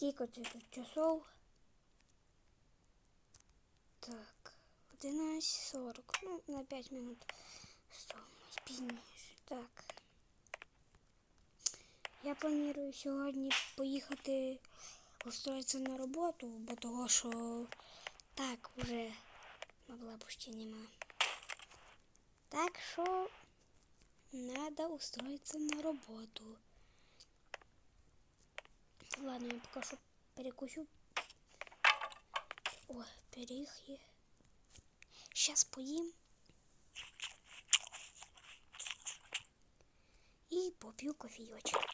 Скільки це тут часов? Так, 11.40. Ну, на 5 минут. Пізніше. Так. Я планую сьогодні поїхати устроїтися на роботу, бо того, що так вже бабла почти нема. Так що надо устроиться на работу. Ладно, я пока что перекусю. О, пиріг є. Сейчас поїм. І поп'ю кофійочок.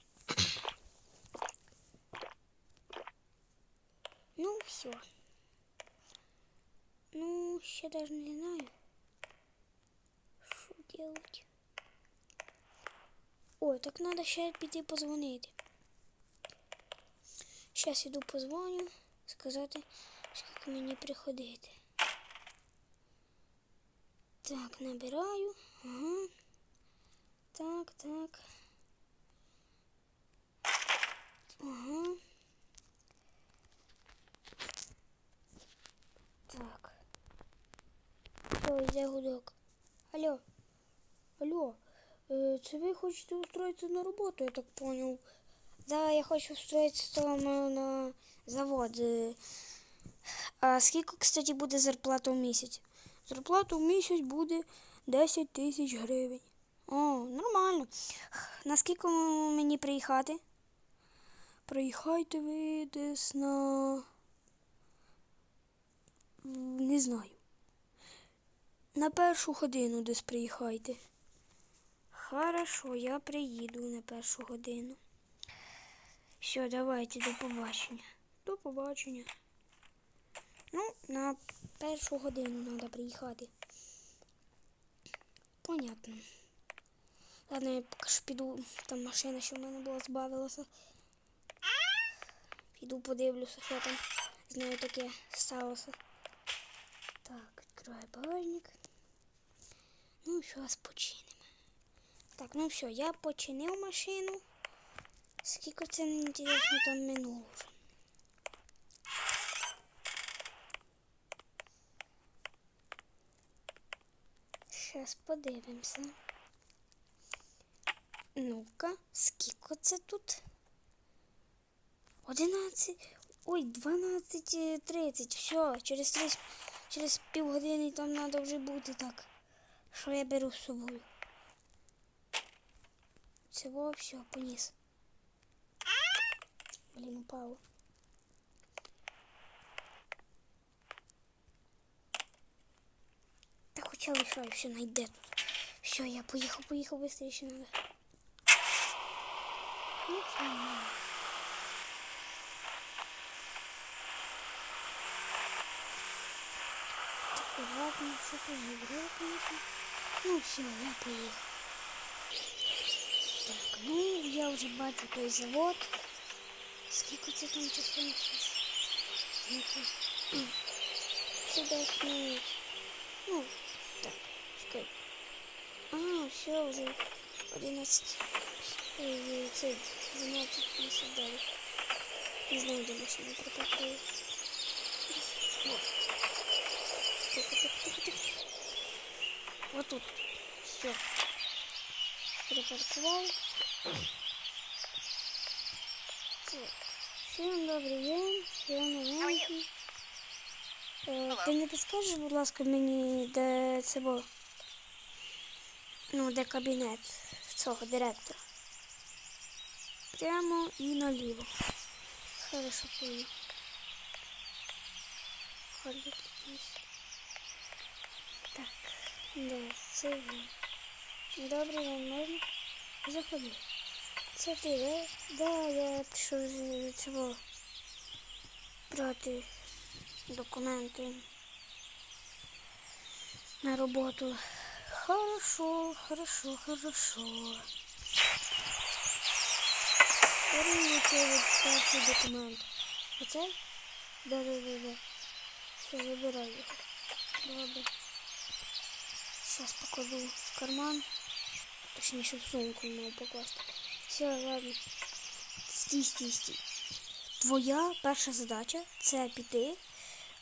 Ну, все. Ну, ще даже не знаю, що делать. Ой, так надо ще піти позвонити. Зараз іду позвоню, сказати, скільки мені приходити. Так, набираю. Ага. Так, так. Ага. Так. Все, йде гудок. Алло. Алло. Е, Це ви хочете устроїтися на роботу, я так понял. Да, я хочу устроїтися там на завод. Е, А скільки, кстати, буде зарплата в місяць? Зарплата в місяць буде 10 тисяч гривень. О, нормально. На скільки мені приїхати? Приїхайте ви десь на. Не знаю. На першу годину десь приїхайте. Хорошо, я приїду на першу годину. Все, давайте, до побачення. До побачення. Ну, на першу годину треба приїхати. Понятно. Ладно, я поки що піду. Там машина, що в мене була, збавилася. Піду подивлюся, що там з нею таке сталося. Так, відкриваю багажник. Ну, зараз починимо. Так, ну все, я починив машину. Скільки це інтересно там минуло вже. Щас подивимося. Ну-ка, скільки це тут? 11. Ой, 12.30. Все, через 3, через півгодини там треба вже бути так. Що я беру з собою? Всього все, поніс. Блін, упало. Та хоча лишаю, все найде тут. Все, я поїхав, поїхав, быстрее ще надо. Ну, все нормально. Аккуратно, что то забрал, конечно. Ну все, я поїхав. Так, ну я вже бачу той завод. Скільки це там часу зараз? Ну-ка. Сюди минут. Ну, так, чекай. А, все, уже 11. Ой, це 12.59. Не знаю, де машина припаркує. Вот. Тихо, тихо, тихо, тихо. Вот тут. Все. Припаркував. Все. Всім добрий день, я новенький. Е, ти не підскажеш, будь ласка, мені, де це було? Ну, де кабінет цього директора? Прямо і наліво. Хорошо, понял. Ходить якийсь. Так, да, це він. Добрий день, можна? Заходи. Це ти, да? Да, я пішов з цього брати документи на роботу. Хорошо, хорошо, хорошо. Бери цей перший документ. Оце? Да, да, да, да. Все, вибирай його. Добре. Сейчас покладу в карман. Точніше в сумку мав покласти. Все, ладно. Стій, стій, стій. твоя перша задача це піти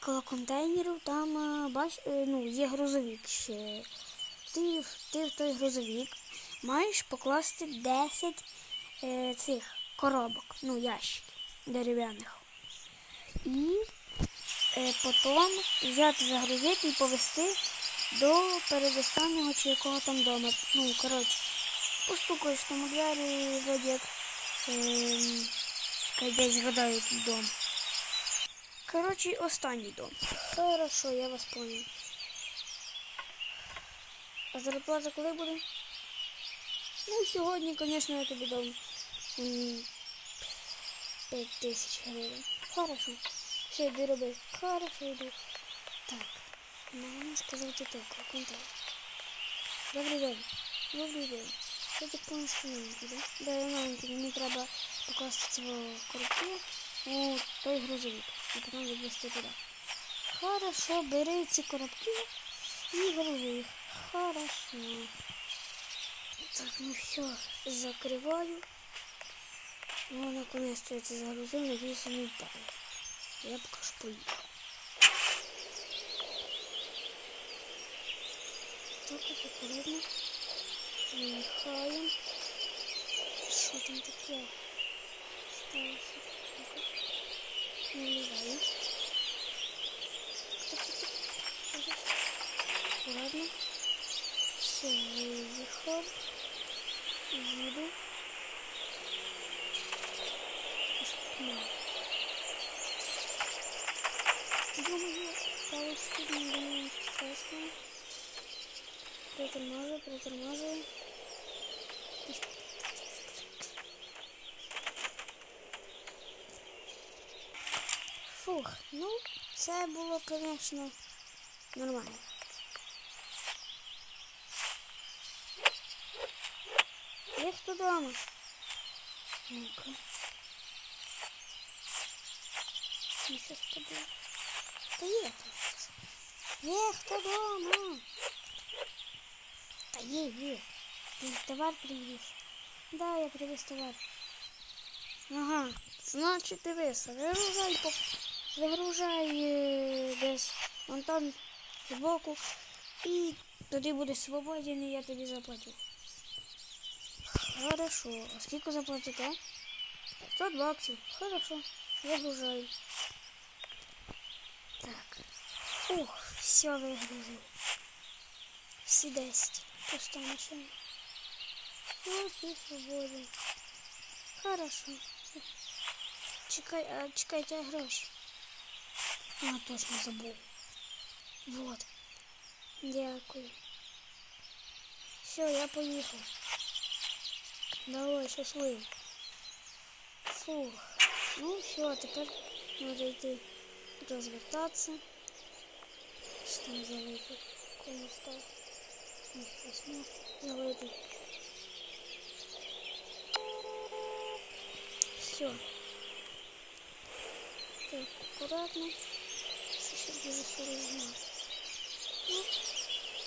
коло контейнерів, там е, бач, е, ну, є грузовик ще. Ти, ти в той грузовик маєш покласти 10 е, цих коробок, ну, ящиків дерев'яних. І е, потім взяти, загрузити і повезти до передостаннього чи якого там дома. Ну, коротше, постукаєш там вроді як. Ем, десь згадаю дом. Коротше, останній дом. Хорошо, я вас понял. А зарплата коли буде? Ну, сьогодні, звісно, я тобі дам м, 5 тисяч гривень. Хорошо. Все, йди роби. Хорошо, йду. Так, можна сказати так, контакт. Добрий день. Добрий день. Я так понял, що новенький, да? Да, я новенький, мені треба покласти цього коробки у той грузовик. І потім відвести туди. Хорошо, бери ці коробки і грузи їх. Хорошо. Так, ну все, закриваю. Ну, наконец-то я це загрузив, надіюсь, не. Я поки що поїхав. Так, от акуратно. Виїхаємо. Що там таке? Сталося. Так, так. Акуратно. Все, виїхав. Їду. Думаю, палочки не думаю, страшно. Притормаживаю, притормаживаю. Фух, ну, це було, звісно, нормально. Є хто дома? Ну-ка. Ну, що з тобою? Та є там. Є хто дома? Та є, є. Ти товар привіз. Да, я привіз товар. Ага, значить дивися, вигружай по... Вигружай е, десь вон там збоку. І тоді будеш свободен, і я тобі заплатю. Хорошо. А скільки заплатите? 500 баксів. Хорошо. Вигружаю. Так. Ух, все вигрузив. Всі 10. Пуста машина. Ну, ты свободен. Хорошо. Чекай, а, чекайте гроші. А, точно забув. Вот. Дякую. Все, я поїхав. Давай, щасливо. Фух. Ну все, тепер треба йти розвертатися. Що там залити? Кому став? Ні, ось мост залитий. Все. Так, аккуратно. Що ще дуже серйозно. Ну,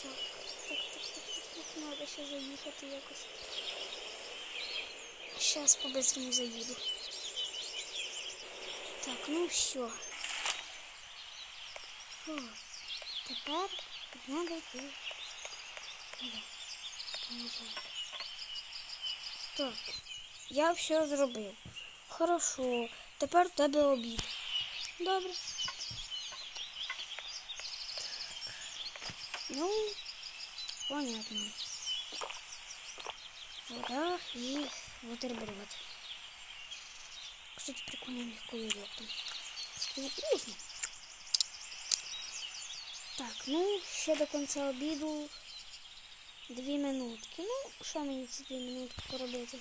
так, так, так, так, так, так, надо ще заїхати якось. Сейчас по-быстрому заїду. Так, ну все. Фу. Тепер треба йти. Так, я все зробив. Хорошо. Тепер тебе обід. Добре. Ну, понятно. Вода и бутерброд. Кстати, мягкий там. Скажу, вкусно. Так, ну, ще до кінця обіду дві минутки. Ну, що мені ці дві минутки поробити?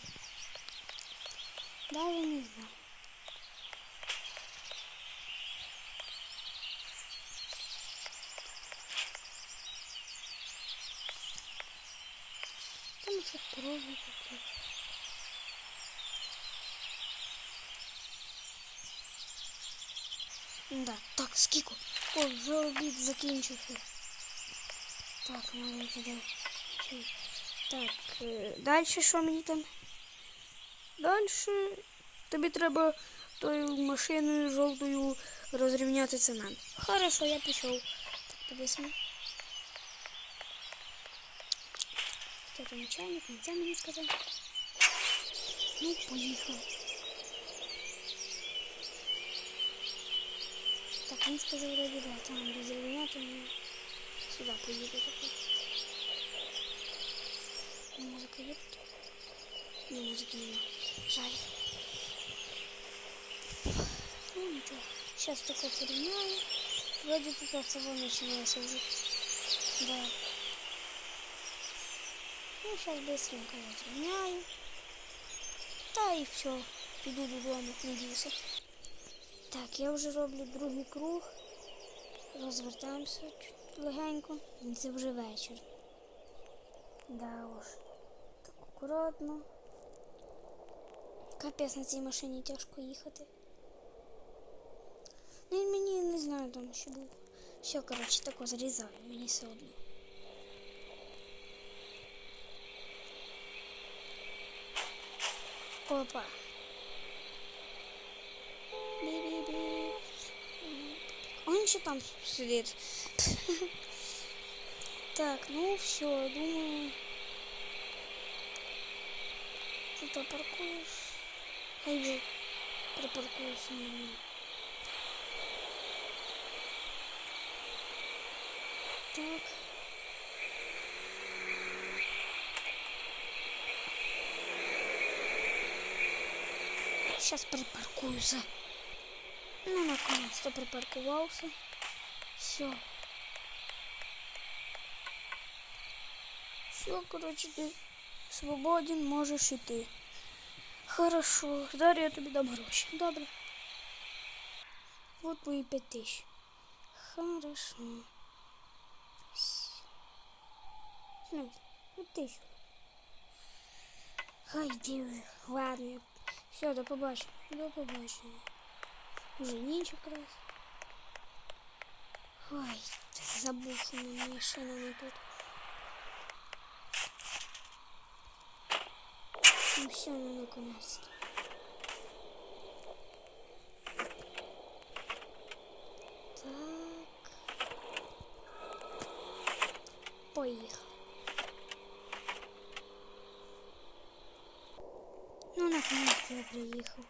Далі не знаю. Ще порожні. Да, так, скільки? О, вже обід закінчився. Так, маленький дай. Так, е, далі що мені там? Далі тобі треба тою машиною жовтою розрівняти цемент. Хорошо, я пішов. Так, подивимо. Хто там начальник? Не це мені сказав. Ну, поїхав. Так, він сказав вроді, да, там розрівняти мені. Сюди поїду тепер. Ну, Музика є тут? Ні, музики нема. Жаль. Ну нічого. Сейчас таке порівняю. Вроді тут це починається вже. Да. Ну, сейчас быстренько розрівняю. Та і все. Піду додому, надіюся. Так, я вже роблю другий круг. Розвертаємося легенько. Це вже вечір. Да уж. Так акуратно. Капець на цій машині тяжко їхати. Ну і мені не знаю там що було. Все, коротше, тако зрізаю, мені все одно. Опа. Бі-бі-бі. Он ще там сидить. Так, ну все, думаю. Ты то паркуешь? Хай же припаркуюсь на нем. Так. Сейчас припаркуюсь. Ну, наконец-то припарковался. Все. Все, короче, ты свободен, можешь идти. Хорошо. Зараз я тобі дам гроші. Добре. Вот твої п'ять тисяч. Хорошо. Вот тисячу. Хай вже. Ладно. Все, до побачення. До побачення. Уже ніч якраз. Ой, забув, що мене машина не тут. Ну все, ну наконец-то. Так. Поїхав. Я приїхав.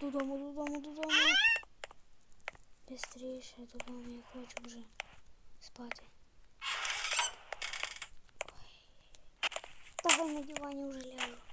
Додому, додому, додому. Быстріше додому, я хочу вже спати. Ой. Давай на дивані вже ляжу.